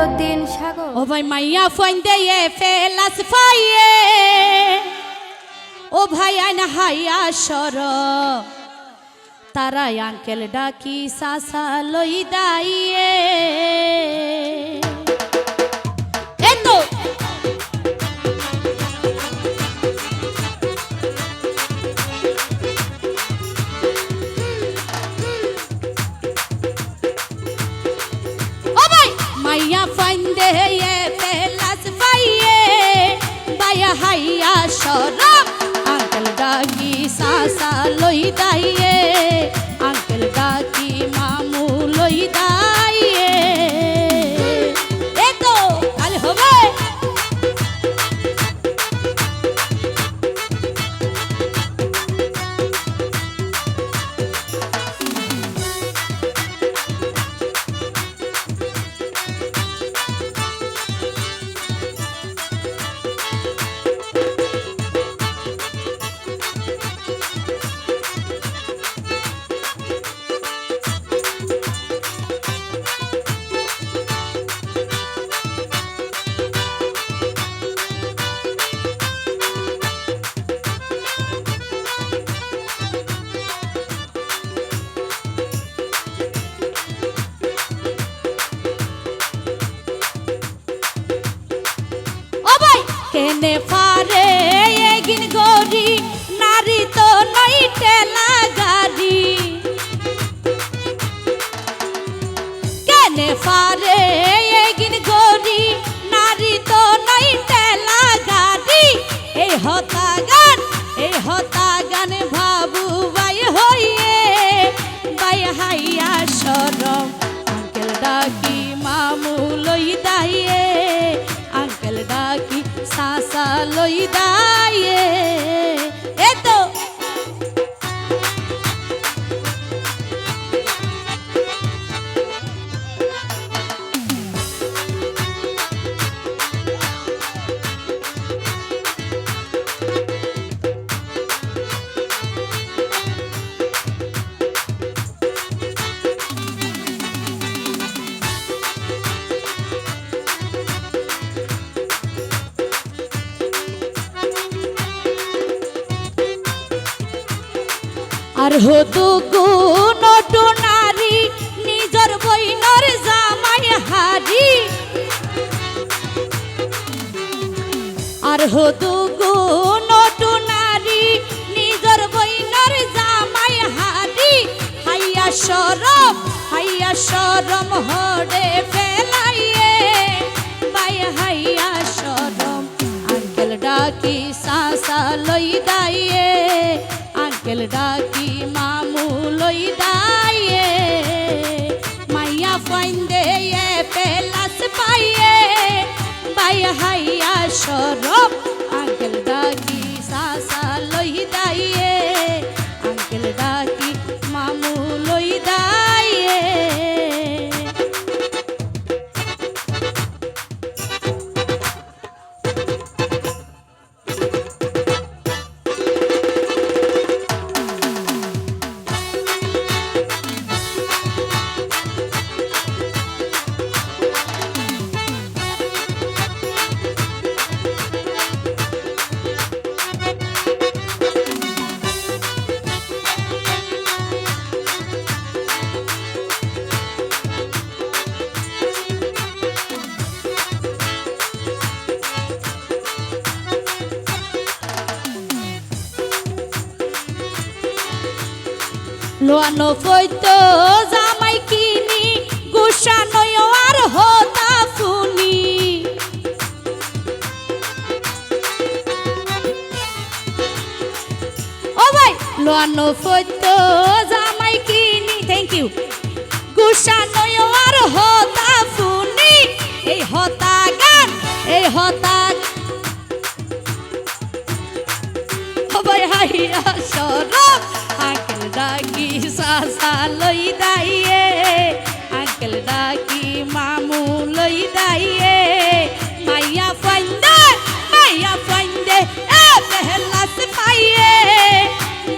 মইনুদ্দিন সাগর। ও ভাই মাইয়া ফোন দিয়ে ফেলাস ফাইয়ে। ও ভাই আইন হাইয়া সর। তারাই আঙ্কেল ডাকি সাসা লই দাইয়ে। ডাকি সাসা লই দাইয়ে কেনে পারে এগিন গরি নারী তো নই টেলা গাড়ি। কেনে পারে এগিন গরি নারী তো নই টেলা গাড়ি। এই হতা গান এই হতা গান ভাবু বাই হইয়ে, বাই হাইয়া সরম, আঙ্কেল ডাকি মামু লই সাসা আর হতু গুণটু নারী নিজর বইনর জামাই হারি। আর হতু গুণটু নারী নিজর বইনর জামাই হারি। হাইয়া সরম হাইয়া সরম হরে ফেলাইয়ে। বাই হাইয়া সরম আঙ্কেল ডাকি সাসা লই দাইয়ে আঙ্কেল ডাকি লোয়ানো ফইতো জামাই কিনি গুসানয় আর হতা ফুনি ও ভাই লোয়ানো ফইতো জামাই কিনি thank you গুসানয় R Hota funny এই হতা গান, এই হতা সবাই হাইয়া সরব। আঙ্কেল ডাকি সাসা লই দাইয়ে, আঙ্কেল ডাকি মামু লই দাইয়ে, মাইয়া ফাইন্দে মাইয়া ফাইন্দে এ পেহলাস পাইয়ে,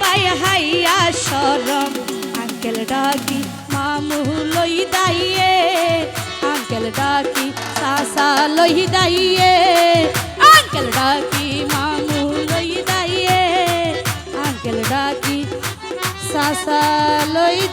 বাই হাইয়া সরম আঙ্কেল ডাকি মামু লই দাইয়ে, আঙ্কেল ডাকি লই দাইয়ে, আঙ্কেল ডাকি মামু দাইয়ে